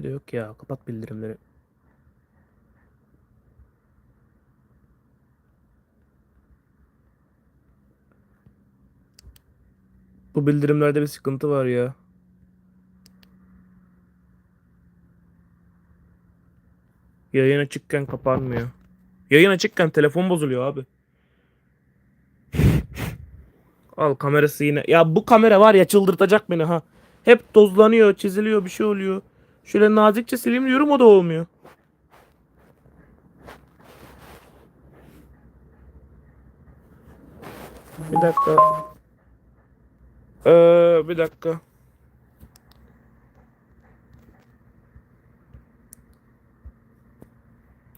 Ya da yok ya kapat bildirimleri. Bu bildirimlerde bir sıkıntı var ya. Yayın açıkken kapanmıyor. Yayın açıkken telefon bozuluyor abi. Al kamerası yine. Ya bu kamera var ya çıldırtacak beni ha. Hep tozlanıyor, çiziliyor, bir şey oluyor. Şöyle nazikçe sileyim diyorum o da olmuyor. Bir dakika. Ee, bir dakika.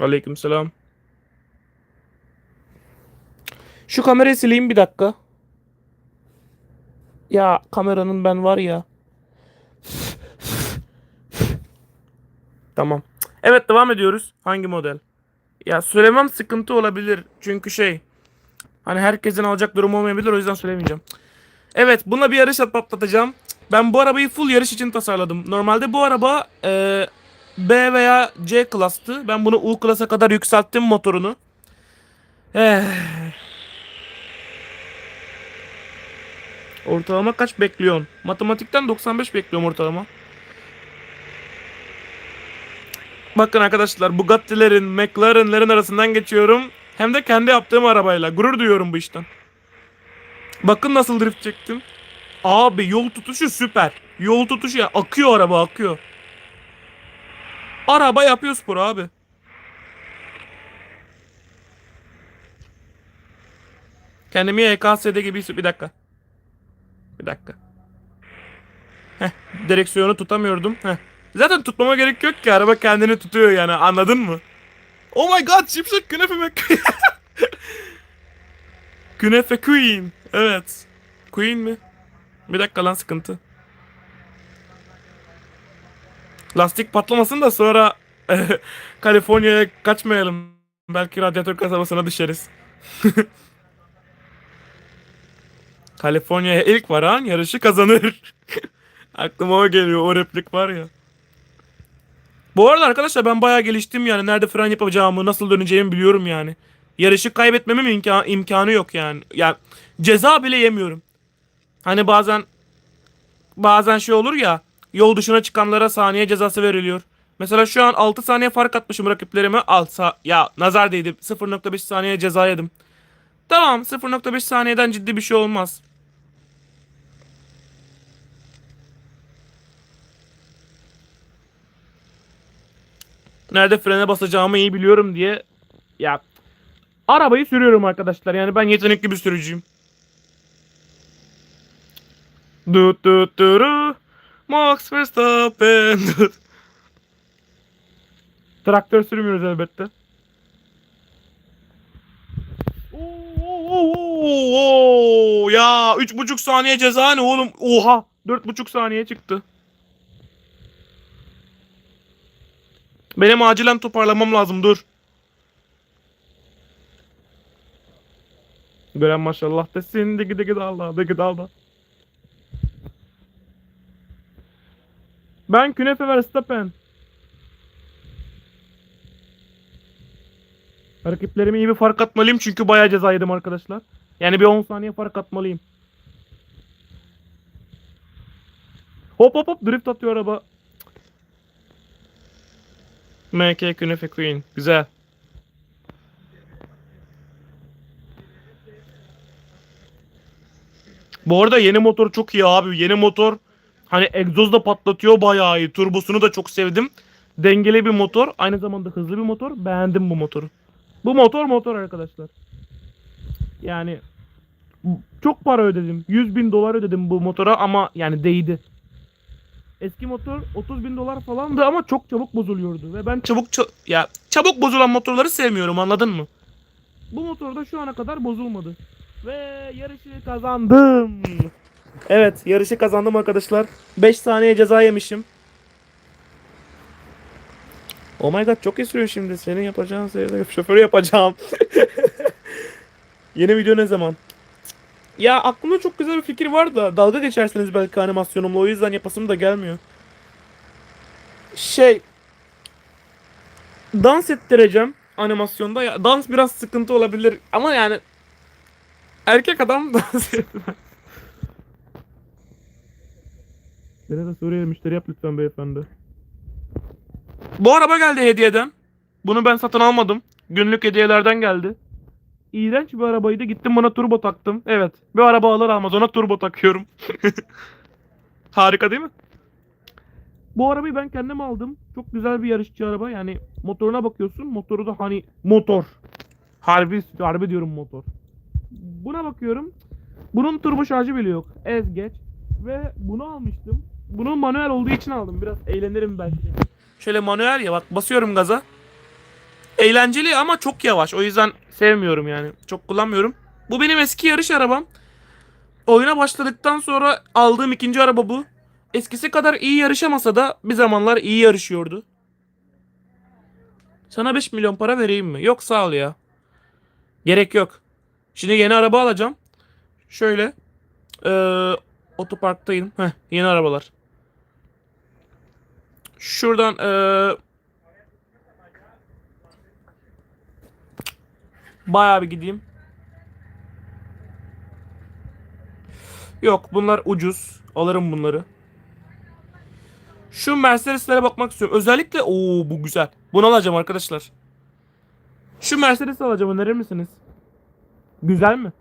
Aleykümselam. Şu kamerayı sileyim bir dakika. Ya kameranın ben var ya. Tamam. Evet devam ediyoruz. Hangi model? Ya söylemem sıkıntı olabilir. Çünkü şey. Hani herkesin alacak durum olmayabilir o yüzden söylemeyeceğim. Evet buna bir yarış at patlatacağım. Ben bu arabayı full yarış için tasarladım. Normalde bu araba e, B veya C klastı. Ben bunu U klasa kadar yükselttim motorunu. Eh. Ortalama kaç bekliyorsun? Matematikten 95 bekliyorum ortalama. Bakın arkadaşlar Bugatti'lerin, McLaren'lerin arasından geçiyorum. Hem de kendi yaptığım arabayla. Gurur duyuyorum bu işten. Bakın nasıl drift çektim. Abi yol tutuşu süper. Yol tutuşu ya akıyor araba akıyor. Araba yapıyor spor abi. Kendimi YKS'de gibi. Bir dakika. Bir dakika. Heh, direksiyonu tutamıyordum. Heh. Zaten tutmama gerek yok ki araba kendini tutuyor yani anladın mı? Oh my god Şimşek Künefe McQueen. Künefe Queen. Evet. Queen mi? Bir dakika lan sıkıntı. Lastik patlamasın da sonra Kaliforniya'ya kaçmayalım. Belki radyatör kasabasına düşeriz. Kaliforniya'ya ilk varan yarışı kazanır. Aklıma o geliyor. O replik var ya. Bu arada arkadaşlar ben bayağı geliştim yani. Nerede fren yapacağımı, nasıl döneceğimi biliyorum yani. Yarışı kaybetmemin imka- imkanı yok yani. Yani ceza bile yemiyorum. Hani bazen bazen şey olur ya. Yol dışına çıkanlara saniye cezası veriliyor. Mesela şu an 6 saniye fark atmışım rakiplerime. Al sa- ya nazar değdi. 0.5 saniye ceza yedim. Tamam 0.5 saniyeden ciddi bir şey olmaz. Nerede frene basacağımı iyi biliyorum diye ya arabayı sürüyorum arkadaşlar. Yani ben yetenekli bir sürücüyüm. Dut dut duru Max Verstappen. Traktör sürmüyoruz elbette. Oo. Ya 3,5 saniye ceza ne oğlum? Oha 4,5 saniye çıktı. Benim acilen toparlamam lazım dur. Gören maşallah desin digi digi dalda digi dalda. Ben Künefe Verstappen. Rakiplerime iyi bir fark atmalıyım çünkü bayağı ceza yedim arkadaşlar. Yani bir 10 saniye fark atmalıyım. Hop hop hop drift atıyor araba. MK Künefe Queen. Güzel. Bu arada yeni motor çok iyi abi. Yeni motor hani egzoz da patlatıyor bayağı iyi. Turbosunu da çok sevdim. Dengeli bir motor. Aynı zamanda hızlı bir motor. Beğendim bu motoru. Bu motor motor arkadaşlar. Yani çok para ödedim. 100 bin dolar ödedim bu motora ama yani değdi. Eski motor 30 bin dolar falandı ama çok çabuk bozuluyordu. Ve ben çabuk ça- ya çabuk bozulan motorları sevmiyorum anladın mı? Bu motor da şu ana kadar bozulmadı. Ve yarışı kazandım. Evet yarışı kazandım arkadaşlar. 5 saniye ceza yemişim. Oh my god çok iyi sürüyor şimdi. Senin yapacağın şeyde şoförü yapacağım. Yeni video ne zaman? Ya aklımda çok güzel bir fikir var da dalga geçersiniz belki animasyonumla o yüzden yapasım da gelmiyor. Şey dans ettireceğim animasyonda. Ya, dans biraz sıkıntı olabilir ama yani erkek adam dans etmez. Nerede Suriyeli müşteri yap lütfen beyefendi. Bu araba geldi hediyeden. Bunu ben satın almadım. Günlük hediyelerden geldi. İğrenç bir arabaydı. Gittim buna turbo taktım. Evet. Bir araba alır almaz ona turbo takıyorum. Harika değil mi? Bu arabayı ben kendim aldım. Çok güzel bir yarışçı araba. Yani motoruna bakıyorsun. Motoru da hani motor. Harbi, harbi diyorum motor. Buna bakıyorum. Bunun turbo şarjı bile yok. Ez geç. Ve bunu almıştım. Bunun manuel olduğu için aldım. Biraz eğlenirim belki. Şöyle manuel ya bak basıyorum gaza. Eğlenceli ama çok yavaş. O yüzden sevmiyorum yani. Çok kullanmıyorum. Bu benim eski yarış arabam. Oyuna başladıktan sonra aldığım ikinci araba bu. Eskisi kadar iyi yarışamasa da bir zamanlar iyi yarışıyordu. Sana 5 milyon para vereyim mi? Yok sağ ol ya. Gerek yok. Şimdi yeni araba alacağım. Şöyle. Ee, otoparktayım. Heh, yeni arabalar. Şuradan ee, bayağı bir gideyim. Yok bunlar ucuz. Alırım bunları. Şu Mercedes'lere bakmak istiyorum. Özellikle o bu güzel. Bunu alacağım arkadaşlar. Şu Mercedes alacağım önerir misiniz? Güzel mi?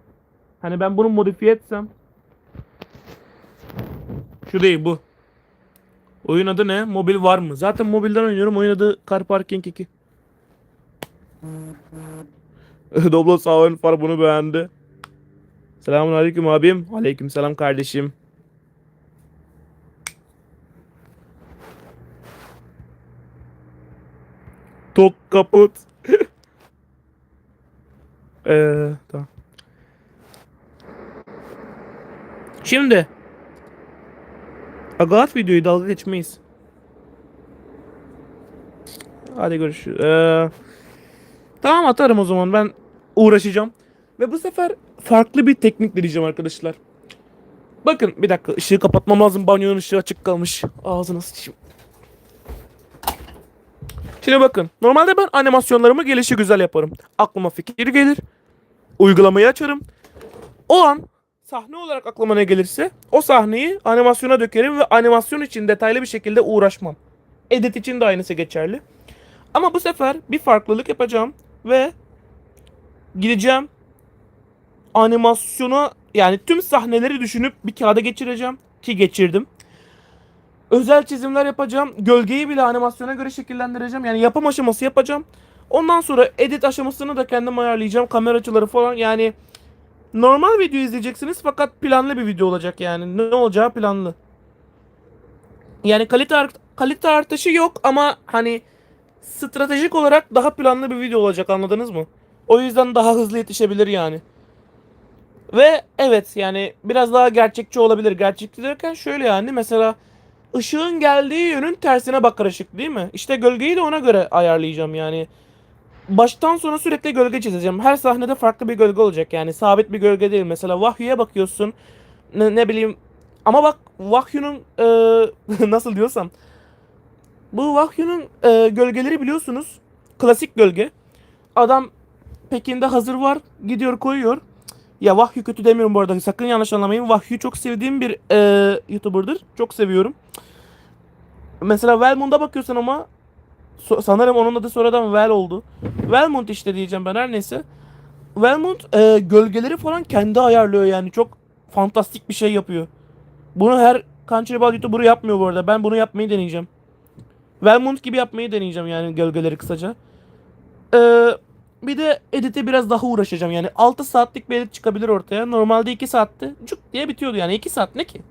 Hani ben bunu modifiye etsem. Şu değil bu. Oyun adı ne? Mobil var mı? Zaten mobilden oynuyorum. Oyun adı Car Parking 2. Doblo Saven Far bunu beğendi. Selamun aleyküm abim. Aleyküm selam kardeşim. Tok kaput. Eee tamam. Şimdi Aga at videoyu dalga geçmeyiz. Hadi görüşürüz. Ee, tamam atarım o zaman ben uğraşacağım. Ve bu sefer farklı bir teknik deneyeceğim arkadaşlar. Bakın bir dakika ışığı kapatmam lazım. Banyonun ışığı açık kalmış. Ağzına sıçayım. Şimdi bakın. Normalde ben animasyonlarımı gelişi güzel yaparım. Aklıma fikir gelir. Uygulamayı açarım. O an sahne olarak aklıma ne gelirse o sahneyi animasyona dökerim ve animasyon için detaylı bir şekilde uğraşmam. Edit için de aynısı geçerli. Ama bu sefer bir farklılık yapacağım ve gideceğim animasyona yani tüm sahneleri düşünüp bir kağıda geçireceğim ki geçirdim. Özel çizimler yapacağım. Gölgeyi bile animasyona göre şekillendireceğim. Yani yapım aşaması yapacağım. Ondan sonra edit aşamasını da kendim ayarlayacağım. Kamera açıları falan yani normal video izleyeceksiniz fakat planlı bir video olacak yani. Ne olacağı planlı. Yani kalite art- kalite artışı yok ama hani stratejik olarak daha planlı bir video olacak anladınız mı? O yüzden daha hızlı yetişebilir yani. Ve evet yani biraz daha gerçekçi olabilir. Gerçekçi derken şöyle yani mesela ışığın geldiği yönün tersine bakar ışık değil mi? İşte gölgeyi de ona göre ayarlayacağım yani. Baştan sona sürekli gölge çizeceğim. Her sahnede farklı bir gölge olacak yani. Sabit bir gölge değil. Mesela Wahyu'ya bakıyorsun. Ne, ne bileyim. Ama bak Wahyu'nun e, nasıl diyorsam. Bu Wahyu'nun e, gölgeleri biliyorsunuz. Klasik gölge. Adam Pekin'de hazır var. Gidiyor koyuyor. Ya Vahyu kötü demiyorum bu arada. Sakın yanlış anlamayın. Vahyu çok sevdiğim bir e, YouTuber'dır. Çok seviyorum. Mesela Velmund'a bakıyorsun ama so- sanırım onun adı sonradan Vel oldu. Velmund işte diyeceğim ben her neyse. Velmund e, gölgeleri falan kendi ayarlıyor yani. Çok fantastik bir şey yapıyor. Bunu her Country YouTuber yapmıyor bu arada. Ben bunu yapmayı deneyeceğim. Velmund gibi yapmayı deneyeceğim yani gölgeleri kısaca. Eee bir de edite biraz daha uğraşacağım. Yani 6 saatlik bir edit çıkabilir ortaya. Normalde 2 saatte cuk diye bitiyordu yani. 2 saat ne ki?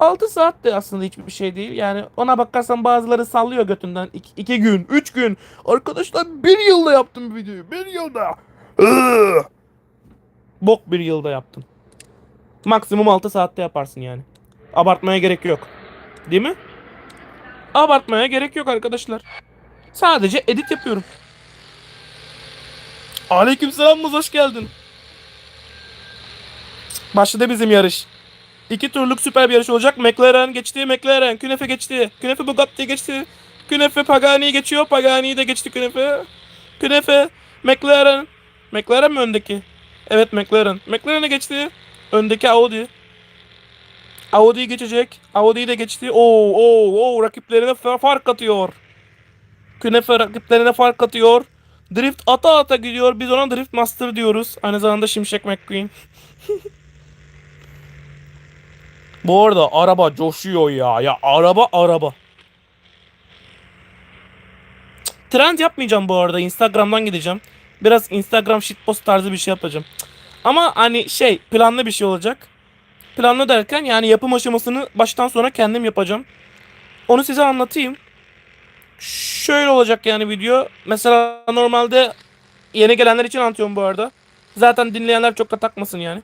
6 saat de aslında hiçbir şey değil. Yani ona bakarsan bazıları sallıyor götünden. 2 gün, 3 gün. Arkadaşlar 1 yılda yaptım bu videoyu. 1 yılda. Iıı. Bok 1 yılda yaptım. Maksimum 6 saatte yaparsın yani. Abartmaya gerek yok. Değil mi? Abartmaya gerek yok arkadaşlar. Sadece edit yapıyorum. Aleykümselam Muz hoş geldin. Başladı bizim yarış. İki turluk süper bir yarış olacak. McLaren geçti, McLaren. Künefe geçti. Künefe Bugatti geçti. Künefe Pagani'yi geçiyor. Pagani'yi de geçti Künefe. Künefe. McLaren. McLaren mi öndeki? Evet McLaren. McLaren'e geçti. Öndeki Audi. Audi'yi geçecek. Audi'yi de geçti. Oo, oo, oo. Rakiplerine fa- fark atıyor. Künefe rakiplerine fark atıyor. Drift ata ata gidiyor. Biz ona Drift Master diyoruz. Aynı zamanda Şimşek McQueen. Bu arada araba coşuyor ya. Ya araba araba. Trend yapmayacağım bu arada. Instagram'dan gideceğim. Biraz Instagram shitpost tarzı bir şey yapacağım. Ama hani şey planlı bir şey olacak. Planlı derken yani yapım aşamasını baştan sona kendim yapacağım. Onu size anlatayım. Şöyle olacak yani video. Mesela normalde yeni gelenler için anlatıyorum bu arada. Zaten dinleyenler çok da takmasın yani.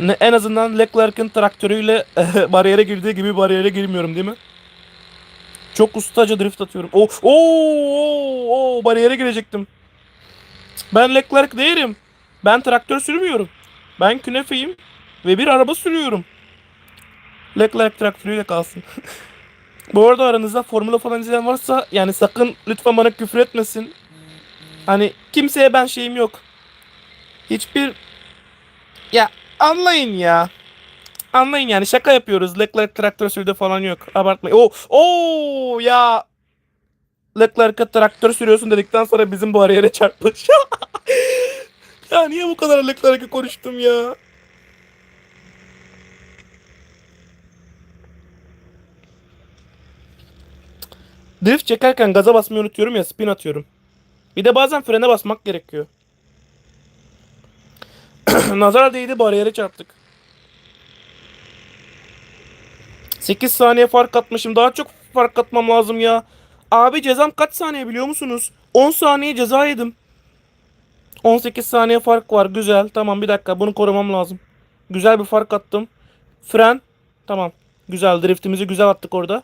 Ne, en azından Leclerc'in traktörüyle bariyere girdiği gibi bariyere girmiyorum değil mi? Çok ustaca drift atıyorum. Oh, Oo, oo, oo, bariyere girecektim. Ben Leclerc değilim. Ben traktör sürmüyorum. Ben künefeyim ve bir araba sürüyorum. Leclerc traktörüyle kalsın. Bu arada aranızda formula falan izleyen varsa yani sakın lütfen bana küfür etmesin. Hani kimseye ben şeyim yok. Hiçbir ya anlayın ya. Anlayın yani şaka yapıyoruz. Leclerc traktör sürdü falan yok. Abartmayın. Oo, oo ya. Leclerc'e traktör sürüyorsun dedikten sonra bizim bu araya çarpmış. ya niye bu kadar Leclerc'e konuştum ya? Drift çekerken gaza basmayı unutuyorum ya spin atıyorum. Bir de bazen frene basmak gerekiyor. Nazar değdi bariyere çarptık. 8 saniye fark atmışım. Daha çok fark atmam lazım ya. Abi cezam kaç saniye biliyor musunuz? 10 saniye ceza yedim. 18 saniye fark var. Güzel. Tamam bir dakika. Bunu korumam lazım. Güzel bir fark attım. Fren. Tamam. Güzel. Driftimizi güzel attık orada.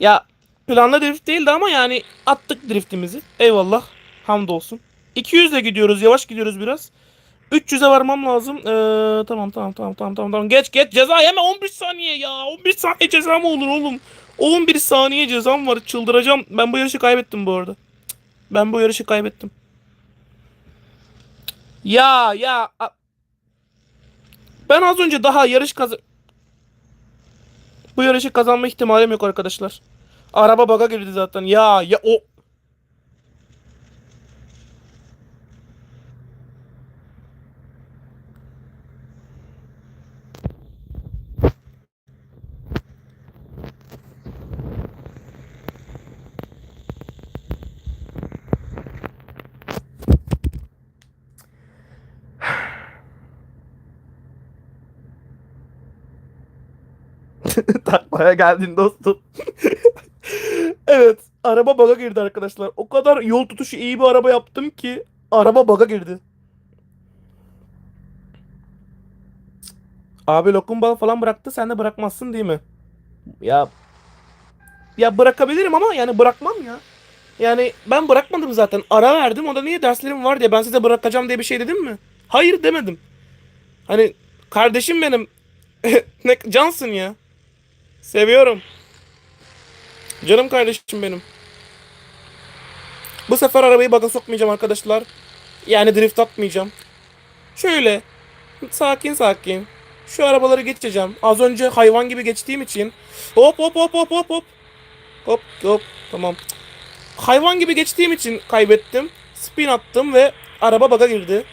Ya planlı drift değildi ama yani attık driftimizi. Eyvallah. Hamdolsun. 200 ile gidiyoruz. Yavaş gidiyoruz biraz. 300'e varmam lazım. Ee, tamam tamam tamam tamam tamam. Geç geç ceza yeme 11 saniye ya. 11 saniye ceza mı olur oğlum? 11 saniye cezam var. Çıldıracağım. Ben bu yarışı kaybettim bu arada. Ben bu yarışı kaybettim. Ya ya. Ben az önce daha yarış kaz... Bu yarışı kazanma ihtimalim yok arkadaşlar. Araba baga girdi zaten. Ya ya o Taklaya geldin dostum. evet. Araba baga girdi arkadaşlar. O kadar yol tutuşu iyi bir araba yaptım ki araba baga girdi. Abi lokum bal falan bıraktı. Sen de bırakmazsın değil mi? Ya ya bırakabilirim ama yani bırakmam ya. Yani ben bırakmadım zaten. Ara verdim. O da niye derslerim var diye ben size bırakacağım diye bir şey dedim mi? Hayır demedim. Hani kardeşim benim. ne cansın ya. Seviyorum. Canım kardeşim benim. Bu sefer arabayı baga sokmayacağım arkadaşlar. Yani drift atmayacağım. Şöyle. Sakin sakin. Şu arabaları geçeceğim. Az önce hayvan gibi geçtiğim için. Hop hop hop hop hop hop. Hop hop. Tamam. Hayvan gibi geçtiğim için kaybettim. Spin attım ve araba baga girdi.